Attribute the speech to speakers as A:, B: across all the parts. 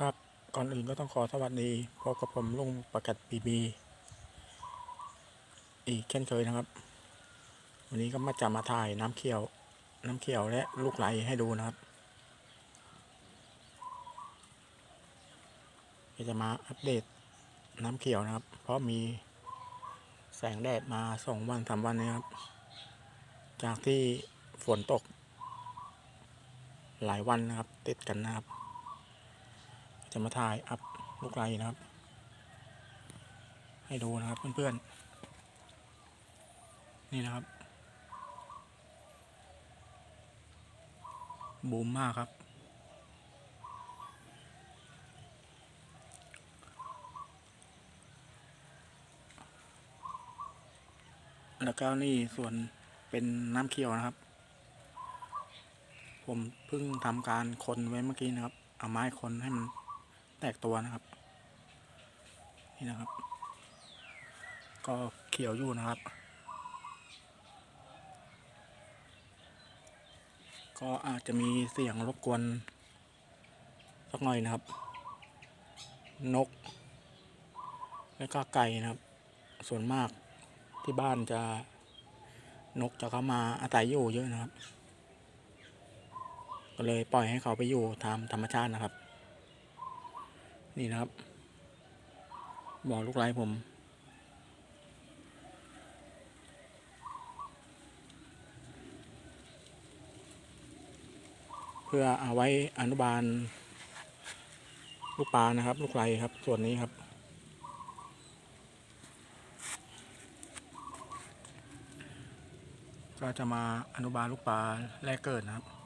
A: ครับก่อนอื่นก็ต้องขอสวัสดีพบกับผมลุงประกัดบีบีอีกเช่นเคยนะครับ วันนี้ก็มาจะมาถ่ายน้ำเขียว น้ำเขียวและลูกไหลให้ดูนะครับก็จะมาอัปเดตน้ำเขียวนะครับ เพราะมีแสงแดดมาสองวันสามวันนี้ครับ จากที่ฝนตก หลายวันนะครับ ติดกันนะครับ จะมาถ่ายอัพลูกไลนะครับ ให้ดูนะครับเพื่อนๆ นี่นะครับ บูมมากครับ แล้วก็นี่ส่วนเป็นน้ำเขียวนะครับ ผมเพิ่งทำการคนไว้เมื่อกี้นะครับ เอาไม้คนให้มัน แตกตัวนะครับ นี่นะครับ ก็เขียวอยู่นะครับ ก็อาจจะมีเสียงรบกวนสักหน่อยนะครับ นก แล้วก็ไก่นะครับ ส่วนมากที่บ้านจะนกจะเข้ามาอาศัยอยู่เยอะนะครับ ก็เลยปล่อยให้เขาไปอยู่ตามธรรมชาตินะครับ นี่นะครับบ่อลูกไร้ผม เพื่อเอาไว้อนุบาล ลูกปลานะครับ ลูกไร้ครับ ส่วนนี้ครับ ก็จะมาอนุบาลลูกปลาแรกเกิดนะครับ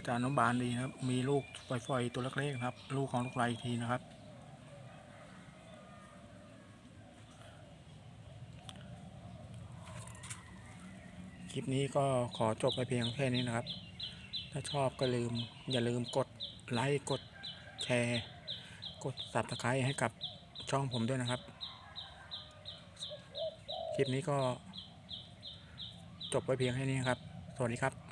A: ก็จะอนุบาลดีนะครับ มีลูกฝอยๆตัวเล็กๆครับ ลูกของลูกไรทีนะครับ คลิปนี้ก็ขอจบไปเพียงแค่นี้นะครับ ถ้าชอบก็ลืมอย่าลืมกดไลค์กดแชร์ กด subscribe ให้กับช่องผมด้วยนะครับ คลิปนี้ก็จบไปเพียงแค่นี้ครับ สวัสดีครับ